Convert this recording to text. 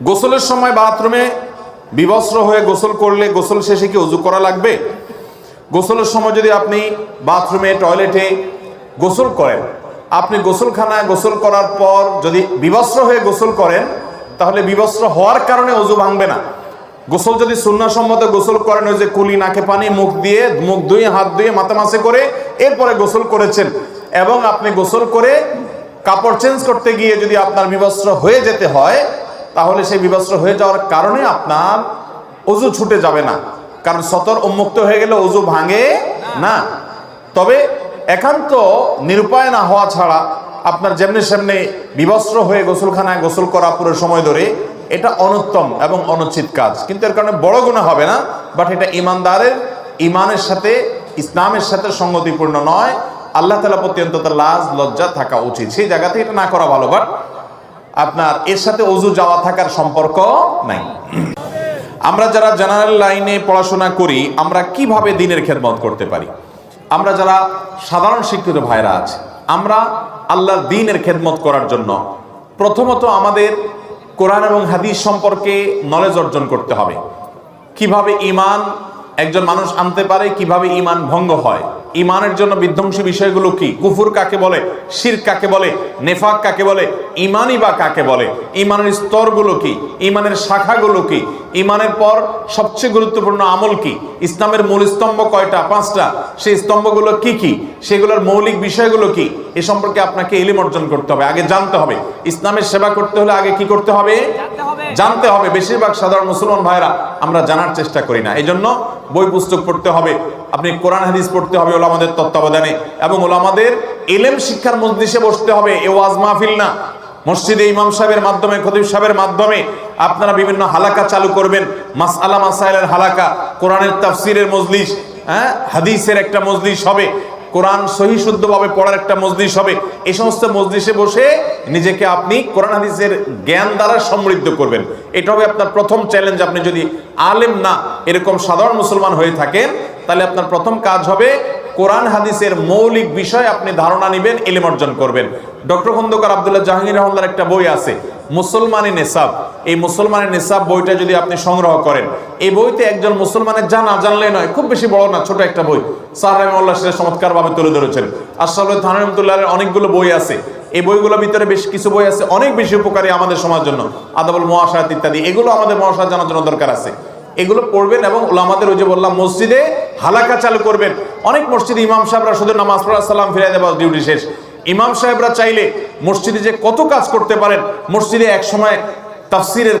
গোসলের সময় বাথরুমে বিবস্ত্র হয়ে গোসল করলে গোসল শেষে কি অজু করা লাগবে? গোসলের সময় যদি আপনি বাথরুমে, টয়লেটে গোসল করেন, আপনি গোসলখানায় গোসল করার পর যদি বিবস্ত্র হয়ে গোসল করেন, তাহলে বিবস্ত্র হওয়ার কারণে অজু ভাঙবে না। গোসল যদি সুন্নাসম্মত গোসল করেন, ওই যে কুলি, নাকে পানি, মুখ দিয়ে, মুখ ধুয়ে, হাত ধুয়ে, মাথা মাসে করে এরপরে গোসল করেছেন এবং আপনি গোসল করে কাপড় চেঞ্জ করতে গিয়ে যদি আপনার বিবস্ত্র হয়ে যেতে হয় তাহলে সেই বিবস্ত্র হয়ে যাওয়ার কারণে আপনার অজু ছুটে যাবে না। কারণ সতর উন্মুক্ত হয়ে গেলে অজু ভাঙে না। তবে একান্ত নিরুপায় না হওয়া ছাড়া আপনার যেমনি সেমনি বিবস্ত্র হয়ে গোসলখানায় গোসল করা পুরো সময় ধরে এটা অনুত্তম এবং অনুচিত কাজ। কিন্তু এর কারণে বড় গুণা হবে না বাট এটা ইমানদারের, ইমানের সাথে, ইসলামের সাথে সঙ্গতিপূর্ণ নয়। আল্লাহ তালা প্রতি অন্তত লাজ, লজ্জা থাকা উচিত। সেই জায়গাতে এটা না করা ভালো বাট আপনার এর সাথে অজু যাওয়া থাকার সম্পর্ক নাই। আমরা যারা জেনারেল লাইনে পড়াশোনা করি, আমরা কীভাবে দিনের খেদমত করতে পারি? আমরা যারা সাধারণ শিক্ষিত ভাইরা আছে, আমরা আল্লাহর দিনের খেদমত করার জন্য প্রথমত আমাদের কোরআন এবং হাদিস সম্পর্কে নলেজ অর্জন করতে হবে। কীভাবে ইমান একজন মানুষ আনতে পারে কীভাবে ইমান ভঙ্গ হয়। ইমানের জন্য বিধ্বংসী বিষয়গুলো কি? কুফুর কাকে বলে? শির কাকে বলে? নেফাক কাকে বলে? ইমানই বা কাকে বলে? ইমানের স্তরগুলো কি? ইমানের শাখাগুলো কি? ইমানের পর সবচেয়ে গুরুত্বপূর্ণ আমল কি? ইসলামের মূল স্তম্ভ কয়টা? পাঁচটা। সেই স্তম্ভগুলো কি কি? সেগুলোর মৌলিক বিষয়গুলো কি? এ সম্পর্কে আপনাকে ইলিম অর্জন করতে হবে। আগে জানতে হবে। ইসলামের সেবা করতে হলে আগে কি করতে হবে? জানতে হবে, বেশিরভাগ সাধারণ মুসলমান ভাইরা আমরা জানার চেষ্টা করি না। এই জন্য বই পুস্তক পড়তে হবে, আপনি কোরআন, হাদিস পড়তে হবে, ওলামাদের তত্ত্বাবধানে, এবং ওলামাদের এলেম শিক্ষার মজলিসে বসতে হবে। এ ওয়াজ মাহফিল না। মসজিদে ইমাম সাহেবের মাধ্যমে, খতিব সাহেবের মাধ্যমে আপনারা বিভিন্ন হালাকা চালু করবেন। মাসআলা মাসাইলের হালাকা, কোরআনের তাফসিরের মজলিস হ্যাঁ হাদিসের একটা মজলিস হবে। কোরআন সহি শুদ্ধভাবে পড়ার একটা মজলিস হবে। এই সমস্ত মজলিসে বসে নিজেকে আপনি কোরআন হাদিসের জ্ঞান দ্বারা সমৃদ্ধ করবেন। এটা হবে আপনার প্রথম চ্যালেঞ্জ আপনি যদি আলেম না, এরকম সাধারণ মুসলমান হয়ে থাকেন, তাহলে আপনার প্রথম কাজ হবে কোরআন হাদিসের মৌলিক বিষয় আপনি ধারণা নেবেন ইলিম অর্জন করবেন। ডক্টর খন্দকার আবদুল্লাহ জাহাঙ্গীর রহমানের একটা বই আছে মুসলমানি নেশাব। এই মুসলমানের নেশাব বইটা যদি আপনি সংগ্রহ করেন, এই বইতে একজন মুসলমানের জানা জানলে নয়, খুব বেশি বড় না, ছোট একটা বই। সার রহমাল্লাহ সেটা চমৎকার ভাবে তুলে ধরেছেন। আশরাফ থান অনেকগুলো বই আছে। এই বইগুলোর ভিতরে বেশ কিছু বই আছে, অনেক বেশি উপকারী আমাদের সমাজ জন্য। আদাবুল মহাশায়াত ইত্যাদি, এগুলো আমাদের মহাশায় জানার জন্য দরকার আছে। এগুলো পড়বেন এবং ওলামাদের ওই যে বললাম, মসজিদে হালাকা চালু করবেন। অনেক মসজিদে ইমাম সাহেবরা শুধু নামাজ পড়া, সালাম ফিরিয়ে দেওয়া ডিউটি শেষ। ইমাম সাহেবরা চাইলে মসজিদে যে কত কাজ করতে পারেন মসজিদে এক সময় তাফসিরের